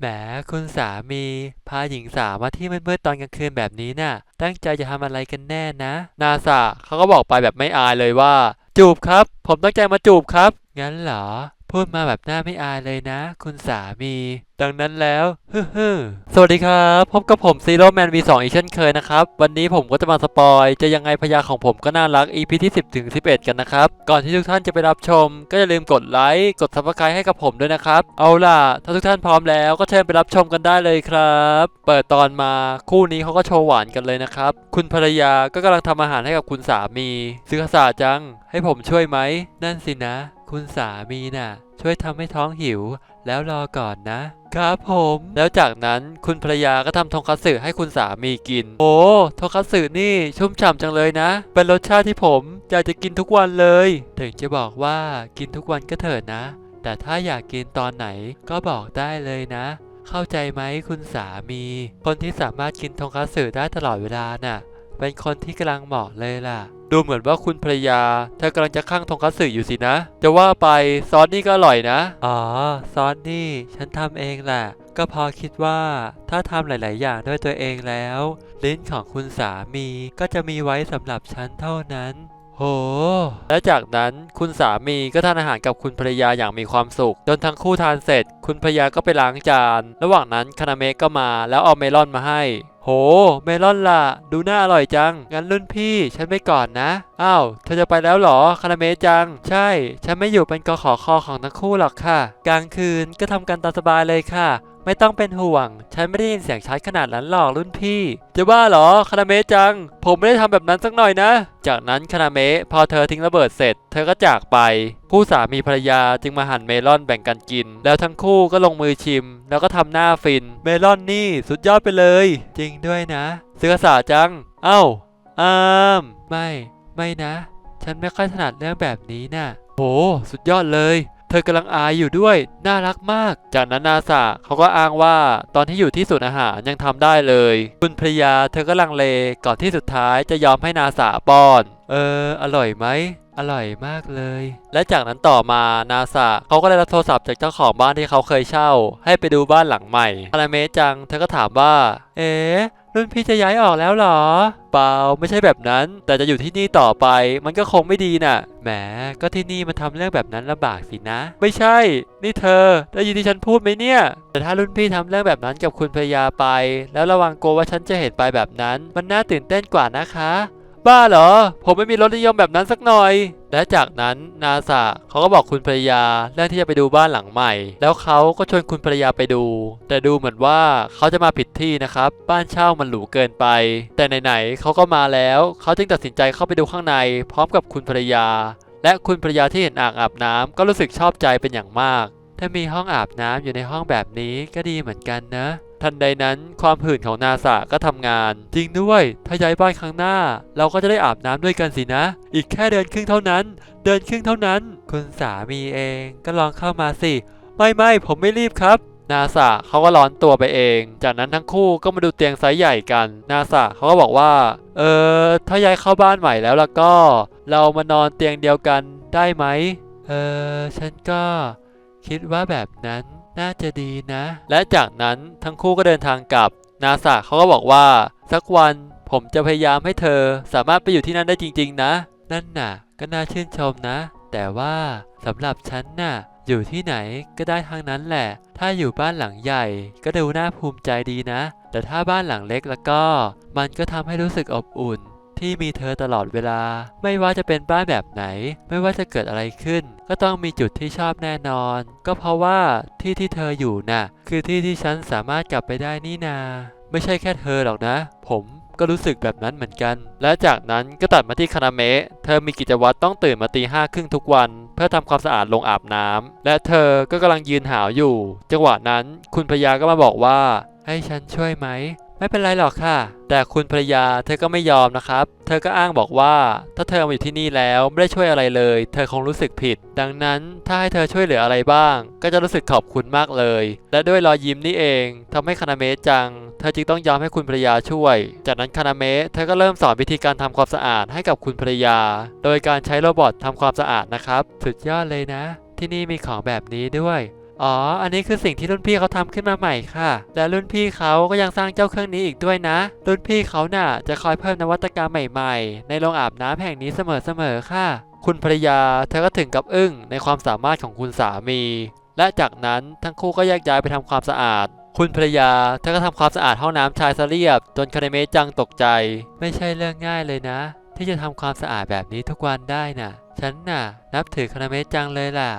แหมคุณสามี พาหญิงสาวมาที่มืดๆตอนกลางคืนแบบนี้น่ะ ตั้งใจจะทำอะไรกันแน่นะ นาซาเขาก็บอกไปแบบไม่อายเลยว่า จูบครับ ผมตั้งใจมาจูบครับ งั้นเหรอ พูดมาแบบหน้าไม่อายเลยนะ คุณสามี ดังนั้นแล้วฮึ่มสวัสดีครับ พบกับผมซีโร่แมน V2 อีกเช่นเคยนะครับ วันนี้ผมก็จะมาสปอย จะยังไงพยาของผมก็น่ารัก EP ที่ 10ถึง11 กันนะครับ ก่อนที่ทุกท่านจะไปรับชม ก็อย่าลืมกดไลค์กด subscribe ให้กับผมด้วยนะครับ เอาล่ะ ถ้าทุกท่านพร้อมแล้วก็เชิญไปรับชมกันได้เลยครับ เปิดตอนมาคู่นี้เขาก็โชว์หวานกันเลยนะครับ คุณภรรยาก็กำลังทำอาหารให้กับคุณสามีซื้อขสาจัง ให้ผมช่วยไหมนั่นสินะ คุณสามีน่ะ ช่วยทำให้ท้องหิว แล้วรอก่อนนะ ครับผม แล้วจากนั้นคุณภรรยาก็ทำทงคัตสึให้คุณสามีกิน โอ้ทงคัตสึนี่ชุ่มฉ่ำจังเลยนะ เป็นรสชาติที่ผมอยากจะกินทุกวันเลย ถึงจะบอกว่ากินทุกวันก็เถิดนะ แต่ถ้าอยากกินตอนไหนก็บอกได้เลยนะ เข้าใจไหมคุณสามี คนที่สามารถกินทงคัตสึได้ตลอดเวลาน่ะ เป็นคนที่กำลังเหมาะเลยล่ะ ดูเหมือนว่าคุณภรรยาเธอกำลังจะข้างทงคัตสึอยู่สินะ จะว่าไปซอสนี่ก็อร่อยนะ อ๋อซอสนี่ฉันทำเองแหละ ก็พอคิดว่าถ้าทำหลาย ๆ อย่างด้วยตัวเองแล้ว ลิ้นของคุณสามีก็จะมีไว้สำหรับฉันเท่านั้น โห และจากนั้นคุณสามีก็ทานอาหารกับคุณภรรยาอย่างมีความสุข จนทั้งคู่ทานเสร็จ คุณภรรยาก็ไปล้างจาน ระหว่างนั้นคานาเมะก็มาแล้วเอาเมลอนมาให้ โห เมลอนล่ะ ดูน่าอร่อยจัง งั้นรุ่นพี่ ฉันไปก่อนนะ อ้าว เธอจะไปแล้วหรอ คานาเมะจัง ใช่ ฉันไม่อยู่เป็นกขอคอของทั้งคู่หรอกค่ะ กลางคืนก็ทำกันตามสบายเลยค่ะ ไม่ต้องเป็นห่วง ฉันไม่ได้ยินเสียงชัดขนาดนั้นหรอกรุ่นพี่ จะบ้าเหรอคานาเมะจัง ผมไม่ได้ทำแบบนั้นสักหน่อยนะ จากนั้นคานาเมะพอเธอทิ้งระเบิดเสร็จ เธอก็จากไป คู่สามีภรรยาจึงมาหั่นเมลอนแบ่งกันกิน แล้วทั้งคู่ก็ลงมือชิม แล้วก็ทำหน้าฟิน เมลอนนี่สุดยอดไปเลย จริงด้วยนะเสือสาจัง เอ้าอ้ามไม่ ไม่นะ ฉันไม่ค่อยถนัดเรื่องแบบนี้น่ะโหสุดยอดเลย เธอกำลังอายอยู่ด้วย น่ารักมาก จากนั้นนาซาเขาก็อ้างว่าตอนที่อยู่ที่ศูนย์อาหารยังทำได้เลย คุณภรรยาเธอก็ลังเลก่อนที่สุดท้ายจะยอมให้นาซาป้อน เออ อร่อยไหมอร่อยมากเลย และจากนั้นต่อมานาซาเขาก็ได้รับโทรศัพท์จากเจ้าของบ้านที่เขาเคยเช่า ให้ไปดูบ้านหลังใหม่คาราเมจัง เธอก็ถามว่า เอ๊ รุ่นพี่จะย้ายออกแล้วเหรอ เปล่าไม่ใช่แบบนั้น แต่จะอยู่ที่นี่ต่อไป มันก็คงไม่ดีน่ะแหมก็ที่นี่มันทำเรื่องแบบนั้นลำบากสินะ ไม่ใช่ นี่เธอได้ยินที่ฉันพูดไหมเนี่ย แต่ถ้ารุ่นพี่ทำเรื่องแบบนั้นกับคุณภรรยาไป แล้วระวังกลัวว่าฉันจะเห็นไปแบบนั้น มันน่าตื่นเต้นกว่านะคะ บ้าเหรอ ผมไม่มีรสนิยมแบบนั้นสักหน่อย และจากนั้นนาซาเขาก็บอกคุณภรรยาเรื่องที่จะไปดูบ้านหลังใหม่ แล้วเขาก็ชวนคุณภรรยาไปดู แต่ดูเหมือนว่าเขาจะมาผิดที่นะครับ บ้านเช่ามันหรูเกินไป แต่ไหนๆเขาก็มาแล้ว เขาจึงตัดสินใจเข้าไปดูข้างใน พร้อมกับคุณภรรยา และคุณภรรยาที่เห็นอ่างอาบน้ำก็รู้สึกชอบใจเป็นอย่างมาก ถ้ามีห้องอาบน้ำอยู่ในห้องแบบนี้ก็ดีเหมือนกันนะ ทันใดนั้นความหื่นของนาซาก็ทำงาน จริงด้วย ถ้าย้ายบ้านครั้งหน้า เราก็จะได้อาบน้ำด้วยกันสินะ อีกแค่เดินครึ่งเท่านั้น เดินครึ่งเท่านั้น คุณสามีเองก็ลองเข้ามาสิ ไม่ไม่ผมไม่รีบครับนาซาเขาก็ร้อนตัวไปเอง จากนั้นทั้งคู่ก็มาดูเตียงไซส์ใหญ่กัน นาซาเขาก็บอกว่า เออ ถ้าย้ายเข้าบ้านใหม่แล้วล่ะก็ เรามานอนเตียงเดียวกันได้ไหม เออ ฉันก็คิดว่าแบบนั้น น่าจะดีนะ และจากนั้นทั้งคู่ก็เดินทางกลับ นาซาเขาก็บอกว่า สักวันผมจะพยายามให้เธอสามารถไปอยู่ที่นั่นได้จริง ๆ นะ นั่นน่ะ ก็น่าชื่นชมนะ แต่ว่าสำหรับฉันน่ะ อยู่ที่ไหนก็ได้ทั้งนั้นแหละ ถ้าอยู่บ้านหลังใหญ่ ก็ดูน่าภูมิใจดีนะ แต่ถ้าบ้านหลังเล็กแล้วก็ มันก็ทำให้รู้สึกอบอุ่น ที่มีเธอตลอดเวลา ไม่ว่าจะเป็นบ้านแบบไหน ไม่ว่าจะเกิดอะไรขึ้น ก็ต้องมีจุดที่ชอบแน่นอน ก็เพราะว่าที่ที่เธออยู่น่ะ คือที่ที่ฉันสามารถกลับไปได้นี่นา ไม่ใช่แค่เธอหรอกนะ ผมก็รู้สึกแบบนั้นเหมือนกัน และจากนั้นก็ตัดมาที่คานาเมะ เธอมีกิจวัตรต้องตื่นมาตีห้าครึ่งทุกวัน เพื่อทำความสะอาดลงอาบน้ำและเธอก็กำลังยืนหาวอยู่ จังหวะนั้นคุณพยาก็มาบอกว่า ให้ฉันช่วยไหม ไม่เป็นไรหรอกค่ะ แต่คุณภรรยาเธอก็ไม่ยอมนะครับ เธอก็อ้างบอกว่า ถ้าเธอมาอยู่ที่นี่แล้วไม่ได้ช่วยอะไรเลย เธอคงรู้สึกผิด ดังนั้นถ้าให้เธอช่วยเหลืออะไรบ้าง ก็จะรู้สึกขอบคุณมากเลย และด้วยรอยยิ้มนี่เองทำให้คานาเมะจัง เธอจึงต้องยอมให้คุณภรรยาช่วย จากนั้นคานาเมะเธอก็เริ่มสอนวิธีการทำความสะอาดให้กับคุณภรรยา โดยการใช้โรบอททำความสะอาดนะครับ สุดยอดเลยนะ ที่นี่มีของแบบนี้ด้วย อ๋อ อันนี้คือสิ่งที่รุ่นพี่เขาทำขึ้นมาใหม่ค่ะ และรุ่นพี่เขาก็ยังสร้างเจ้าเครื่องนี้อีกด้วยนะ รุ่นพี่เขาน่ะจะคอยเพิ่มนวัตกรรมใหม่ๆ ในโรงอาบน้ำแห่งนี้เสมอๆค่ะ คุณภรรยาเธอก็ถึงกับอึ้งในความสามารถของคุณสามี และจากนั้นทั้งคู่ก็แยกย้ายไปทำความสะอาดคุณภรรยาเธอก็ทำความสะอาดห้องน้ำชายซะเรียบ จนคาเนเมจังตกใจ ไม่ใช่เรื่องง่ายเลยนะ ที่จะทำความสะอาดแบบนี้ทุกวันได้น่ะ ฉันน่ะ นับถือคานาเมจังเลยล่ะ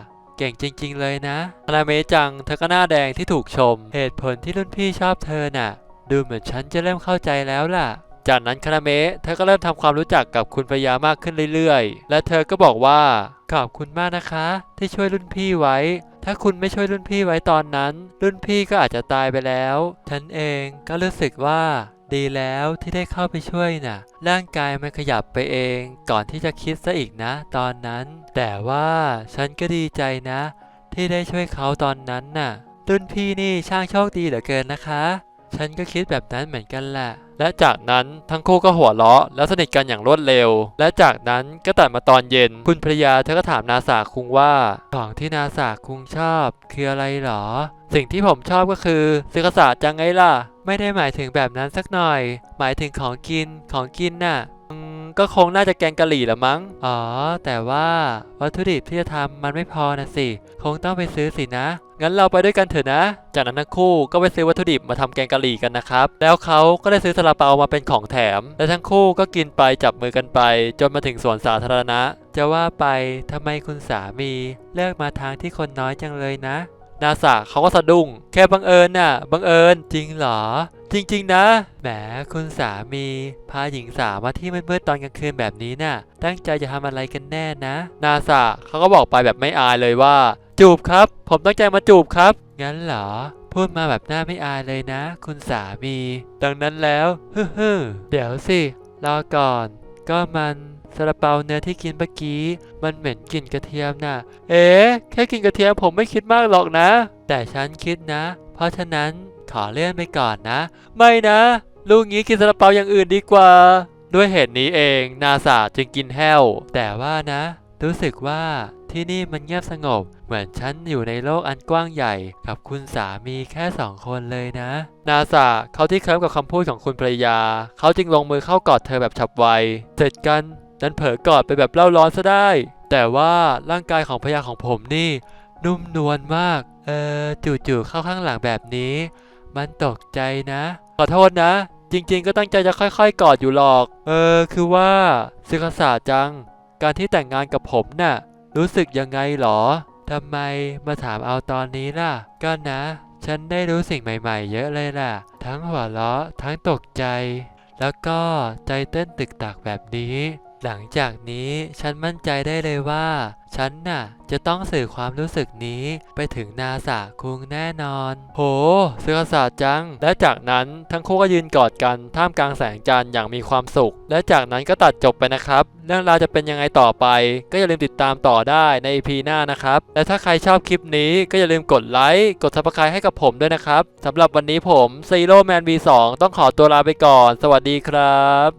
เก่งจริง ๆ เลยนะคานาเมะจังเธอก็หน้าแดงที่ถูกชม เหตุผลที่รุ่นพี่ชอบเธอน่ะ ดูเหมือนฉันจะเริ่มเข้าใจแล้วล่ะ จากนั้นคานาเมะเธอก็เริ่มทำความรู้จักกับคุณภรรยามากขึ้นเรื่อยๆ และเธอก็บอกว่า ขอบคุณมากนะคะ ที่ช่วยรุ่นพี่ไว้ ถ้าคุณไม่ช่วยรุ่นพี่ไว้ตอนนั้น รุ่นพี่ก็อาจจะตายไปแล้ว ฉันเองก็รู้สึกว่า ดีแล้วที่ได้เข้าไปช่วยน่ะ ร่างกายมันขยับไปเองก่อนที่จะคิดซะอีกนะตอนนั้น แต่ว่าฉันก็ดีใจนะ ที่ได้ช่วยเขาตอนนั้นน่ะรุ่นพี่นี่ช่างโชคดีเหลือเกินนะคะ ฉันก็คิดแบบนั้นเหมือนกันแหละ และจากนั้นทั้งคู่ก็หัวเราะแล้วสนิทกันอย่างรวดเร็ว และจากนั้นก็ตัดมาตอนเย็น คุณภรรยาเธอก็ถามนาสาคุงว่าของที่นาสาคุงชอบ คืออะไรหรอ สิ่งที่ผมชอบก็คือซึกษาจังไงล่ะ ไม่ได้หมายถึงแบบนั้นสักหน่อย หมายถึงของกินของกินน่ะก็คงน่าจะแกงกะหรี่ละมั้ง อ๋อ แต่ว่าวัตถุดิบที่จะทำมันไม่พอนะสิ คงต้องไปซื้อสินะ งั้นเราไปด้วยกันเถอะนะ จากนั้นทั้งคู่ก็ไปซื้อวัตถุดิบมาทำแกงกะหรี่กันนะครับ แล้วเขาก็ได้ซื้อซาลาเปามาเป็นของแถม และทั้งคู่ก็กินไปจับมือกันไป จนมาถึงสวนสาธารณะ จะว่าไปทำไมคุณสามีเลือกมาทางที่คนน้อยจังเลยนะ นาสาเขาก็สะดุ้ง แค่บังเอิญน่ะ บังเอิญจริงเหรอ จริง ๆ นะ แหมคุณสามี พาหญิงสาวมาที่มืดๆตอนกลางคืนแบบนี้น่ะ ตั้งใจจะทำอะไรกันแน่นะ นาสาเขาก็บอกไปแบบไม่อายเลยว่า จูบครับ ผมตั้งใจมาจูบครับ งั้นเหรอ พูดมาแบบหน้าไม่อายเลยนะ คุณสามี ดังนั้นแล้วฮึ่มเดี๋ยวสิ รอก่อน ก็มันซาลาเปาเนื้อที่กินเมื่อกี้ มันเหม็นกลิ่นกระเทียมน่ะ เอ๊ะ แค่กินกระเทียมผมไม่คิดมากหรอกนะ แต่ฉันคิดนะ เพราะฉะนั้นขอเลื่อนไปก่อนนะ ไม่นะ ลูกงี้กินซาลาเปาอย่างอื่นดีกว่า ด้วยเหตุนี้เองนาซาจึงกินแห้ว แต่ว่านะ รู้สึกว่า ที่นี่มันเงียบสงบ เหมือนฉันอยู่ในโลกอันกว้างใหญ่ กับคุณสามีแค่สองคนเลยนะ นาซาเขาที่เคิร์มกับคำพูดของคุณภรรยา เขาจึงลงมือเข้ากอดเธอแบบฉับไว เสร็จกันดันเผลอกอดไปแบบเล่าร้อนซะได้ แต่ว่าร่างกายของภรรยาของผมนี่ นุ่มนวลมาก เออจู่ๆเข้าข้างหลังแบบนี้ มันตกใจนะ ขอโทษนะ จริง ๆ ก็ตั้งใจจะค่อยๆ กอดอยู่หรอก เออคือว่าซึกษาจัง การที่แต่งงานกับผมน่ะ รู้สึกยังไงหรอทำไมมาถามเอาตอนนี้ล่ะ ก็นะ ฉันได้รู้สิ่งใหม่ๆ เยอะเลยล่ะ ทั้งหัวเราะทั้งตกใจ แล้วก็ใจเต้นตึกตักแบบนี้ หลังจากนี้ฉันมั่นใจได้เลยว่า ฉันน่ะ จะต้องสื่อความรู้สึกนี้ไปถึงนาสาคุงแน่นอน โหเสือศาสตร์จัง และจากนั้นทั้งคู่ก็ยืนกอดกันท่ามกลางแสงจันทร์อย่างมีความสุข และจากนั้นก็ตัดจบไปนะครับ เรื่องราวจะเป็นยังไงต่อไป ก็อย่าลืมติดตามต่อได้ใน EP หน้านะครับ และถ้าใครชอบคลิปนี้ก็อย่าลืมกดไลค์กด subscribe ให้กับผมด้วยนะครับสำหรับวันนี้ผม Zero Man V2 ต้องขอตัวลาไปก่อน สวัสดีครับ